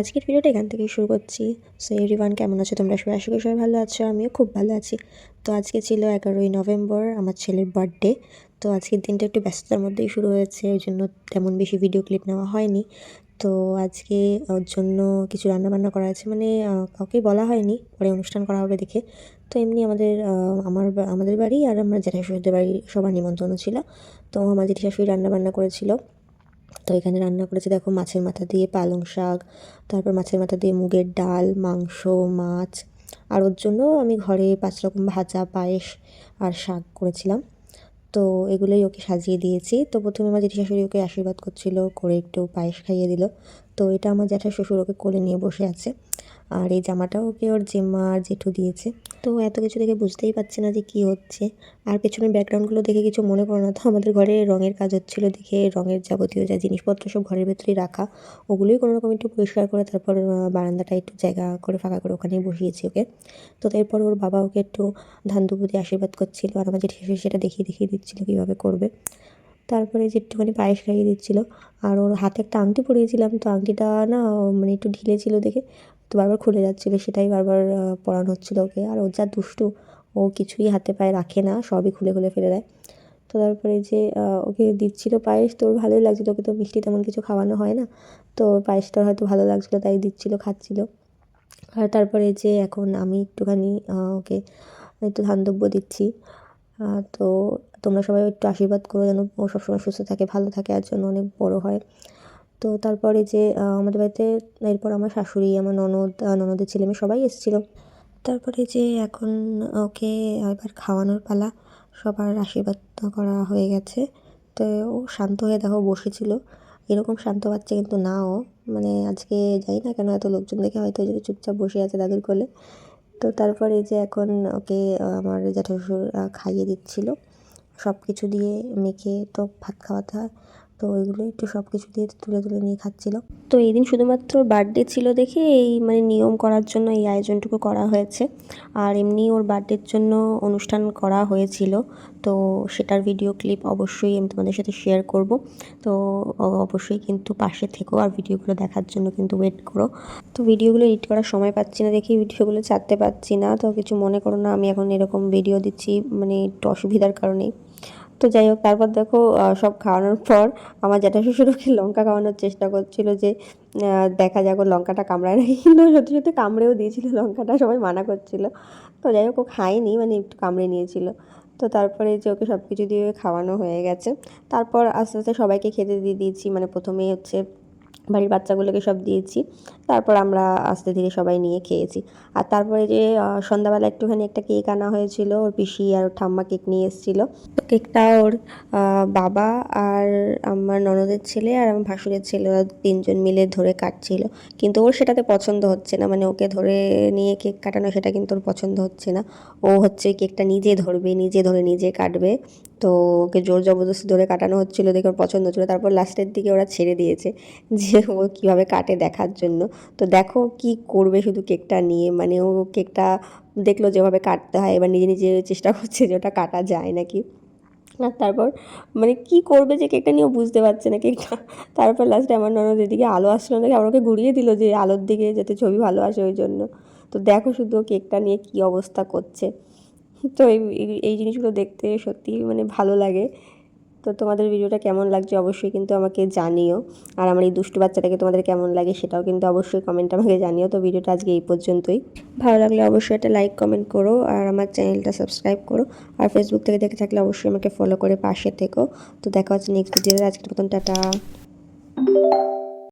আজকের ভিডিওটা এখান থেকেই শুরু করছি। সো এভরিওয়ান কেমন আছো? তোমরা সবাই আশা করি সবাই ভালো আছো আমিও খুব ভালো আছি। তো আজকে ছিল এগারোই নভেম্বর আমার ছেলের বার্থডে তো আজকের দিনটা একটু ব্যস্ততার মধ্যেই শুরু হয়েছে ওই জন্য তেমন বেশি ভিডিও ক্লিপ নেওয়া হয়নি। তো আজকে ওর জন্য কিছু রান্নাবান্না করা আছে মানে আহ, কাউকেই বলা হয়নি পরে অনুষ্ঠান করা হবে দেখে। তো এমনি আমাদের আমার আমাদের বাড়ি আর আমার জ্যাঠাশুড়িদের বাড়ি সবার নিমন্ত্রণ ছিল। তো আমার জেঠি শাশুড়ি রান্নাবান্না করেছিল। তো এখানে রান্না করেছি, দেখো মাছের মাথা দিয়ে পালং শাক, তারপর মাছের মাথা দিয়ে মুগের ডাল, মাংস, মাছ, আর ওর জন্য আমি ঘরে পাঁচ রকম ভাজা, পায়েস আর শাক করেছিলাম। তো এগুলোই ওকে সাজিয়ে দিয়েছি। তো প্রথমে আমার জেঠি শাশুড়ি ওকে আশীর্বাদ করছিল, করে একটু পায়েস খাইয়ে দিল। তো এটা আমার জ্যাঠা শ্বশুর ওকে কোলে নিয়ে বসে আছে। আর এই জামাটাও ওকে ওর জেম্মা আর জেঠু দিয়েছে। তো এত কিছু দেখে বুঝতেই পারছে না যে কী হচ্ছে। আর পেছনের ব্যাকগ্রাউন্ডগুলো দেখে কিছু মনে করো না তো, আমাদের ঘরে রঙের কাজ হচ্ছিল দেখে রঙের যাবতীয় যা জিনিসপত্র সব ঘরের ভেতরেই রাখা, ওগুলোই কোনো রকম একটু পরিষ্কার করে তারপর বারান্দাটা একটু জায়গা করে ফাঁকা করে ওখানেই বসিয়েছি ওকে। তো তারপর ওর বাবা ওকে একটু ধান আশীর্বাদ করছিল আর আমার জেঠি সেটা দেখিয়ে দেখিয়ে দিচ্ছিল কীভাবে করবে। তারপরে যে একটুখানি পায়েস খাইয়ে দিচ্ছিল। আর ওর হাতে একটা আংটি পরিয়েছিলাম, তো আংটিটা না মানে একটু ঢিলে ছিল দেখে, তো বারবার খুলে যাচ্ছিল, সেটাই বারবার পরানো হচ্ছিল ওকে। আর ও যা দুষ্টু, ও কিছুই হাতে পায়ে রাখে না, সবই খুলে খুলে ফেলে দেয়। তো তারপরে যে ওকে দিচ্ছিল পায়েস, তো ওর ভালোই লাগছিল, ওকে তো মিষ্টি তেমন কিছু খাওয়ানো হয় না। তো পায়েসটা হয়তো ভালো লাগছিল, তাই দিচ্ছিল, খাচ্ছিল। আর তারপরে যে এখন আমি একটুখানি ওকে একটু ধান দ্রব্য দিচ্ছি তো তোমরা সবাই একটু আশীর্বাদ করো যেন ও সবসময় সুস্থ থাকে, ভালো থাকে, আর জন্য অনেক বড় হয়। তো তারপরে যে আমাদের বাড়িতে এরপর আমার শাশুড়ি, আমার ননদ ননদের ছেলে মেয়ে সবাই এসেছিল। তারপরে যে এখন ওকে এবার খাওয়ানোর পালা, সবার আশীর্বাদ করা হয়ে গেছে। তো ও শান্ত হয়ে দেখো বসেছিল। এরকম শান্ত বাচ্চা কিন্তু না ও। মানে আজকে যাই না কেন, এত লোকজন দেখে হয়তো যদি চুপচাপ বসে আছে দাদুর কোলে। তো তারপরে যে এখন ওকে আমার জ্যাঠাশুর খাইয়ে দিচ্ছিল। সব কিছু দিয়ে মেখে তো ভাত খাওয়াতে হয়। তো ওইগুলো একটু সব কিছু দিয়ে তুলে তুলে নিয়ে খাচ্ছিল। তো এই দিন শুধুমাত্র বার্থডে ছিল দেখে এই মানে নিয়ম করার জন্য এই আয়োজনটুকু করা হয়েছে। আর এমনি ওর বার্থডের জন্য অনুষ্ঠান করা হয়েছিল। তো সেটার ভিডিও ক্লিপ অবশ্যই আমি তোমাদের সাথে শেয়ার করব। তো অবশ্যই কিন্তু পাশে থেকো আর ভিডিওগুলো দেখার জন্য কিন্তু ওয়েট করো। তো ভিডিওগুলো এডিট করার সময় পাচ্ছি না দেখি ভিডিওগুলো ছাড়তে পারছি না। তো কিছু মনে করো না, আমি এখন এরকম ভিডিও দিচ্ছি মানে একটু অসুবিধার কারণেই তো যাই হোক, তারপর দেখো সব খাওয়ানোর পর আমার জ্যাঠা শ্বশুরকে লঙ্কা খাওয়ানোর চেষ্টা করছিল যে দেখা যাক লঙ্কাটা কামড়ায় না কিন্তু সত্যি সত্যি কামড়েও দিয়েছিল লঙ্কাটা, সবাই মানা করছিল। তো যাই হোক, ও খায়নি মানে একটু কামড়ে নিয়েছিল। তো তারপরে যে ওকে সব কিছু দিয়ে খাওয়ানো হয়ে গেছে। তারপর আস্তে আস্তে সবাইকে খেতে দিয়ে দিয়েছি মানে প্রথমেই হচ্ছে বাড়ির বাচ্চাগুলোকে সব দিয়েছি। তারপর আমরা আস্তে ধীরে সবাই নিয়ে খেয়েছি। আর তারপরে যে সন্ধ্যাবেলা একটুখানি একটা কেক আনা হয়েছিল, ওর পিসি আর ওর ঠাম্মা কেক নিয়ে এসেছিল। তো কেকটা ওর বাবা আর আমার ননদের ছেলে আর আমার ভাসুরের ছেলে, ওরা তিনজন মিলে ধরে কাটছিল। কিন্তু ওর সেটাতে পছন্দ হচ্ছে না মানে ওকে ধরে নিয়ে কেক কাটানো সেটা কিন্তু ওর পছন্দ হচ্ছে না। ও হচ্ছে কেকটা নিজে ধরবে, নিজে ধরে নিজে কাটবে। তো ওকে জোর জবরদস্তি ধরে কাটানো হচ্ছিল দেখে ওর পছন্দ হচ্ছিল। তারপর লাস্টের দিকে ওরা ছেড়ে দিয়েছে যে, ও কীভাবে কাটে দেখার জন্য। তো দেখো কি করবে শুধু কেকটা নিয়ে। মানে ও কেকটা দেখল যেভাবে কাটতে হয়, এবার নিজে নিজে চেষ্টা করছে যে ওটা কাটা যায় নাকি। আর তারপর মানে কি করবে যে কেকটা নিয়েও বুঝতে পারছে না কেকটা। তারপর লাস্টে আমার ননদ এদিকে আলো আসলো দেখে আমার ওকে ঘুরিয়ে দিল যে আলোর দিকে যাতে ছবি ভালো আসে ওই জন্য। তো দেখো শুধু কেকটা নিয়ে কী অবস্থা করছে। তো এই, এই- জিনিসগুলো দেখতে সত্যিই মানে ভালো লাগে। তো তোমাদের ভিডিওটা কেমন লাগছে অবশ্যই কিন্তু আমাকে জানিও। আর আমার এই দুষ্টু বাচ্চাটাকে তোমাদের কেমন লাগে সেটাও কিন্তু অবশ্যই কমেন্ট আমাকে জানিও। তো ভিডিওটা আজকে এই পর্যন্তই। ভালো লাগলে অবশ্যই একটা লাইক কমেন্ট করো আর আমার চ্যানেলটা সাবস্ক্রাইব করো। আর ফেসবুক থেকে দেখে থাকলে অবশ্যই আমাকে ফলো করে পাশে থেকো। তো দেখা হচ্ছে নেক্সট ভিডিওতে আজকের মতন, টাটা।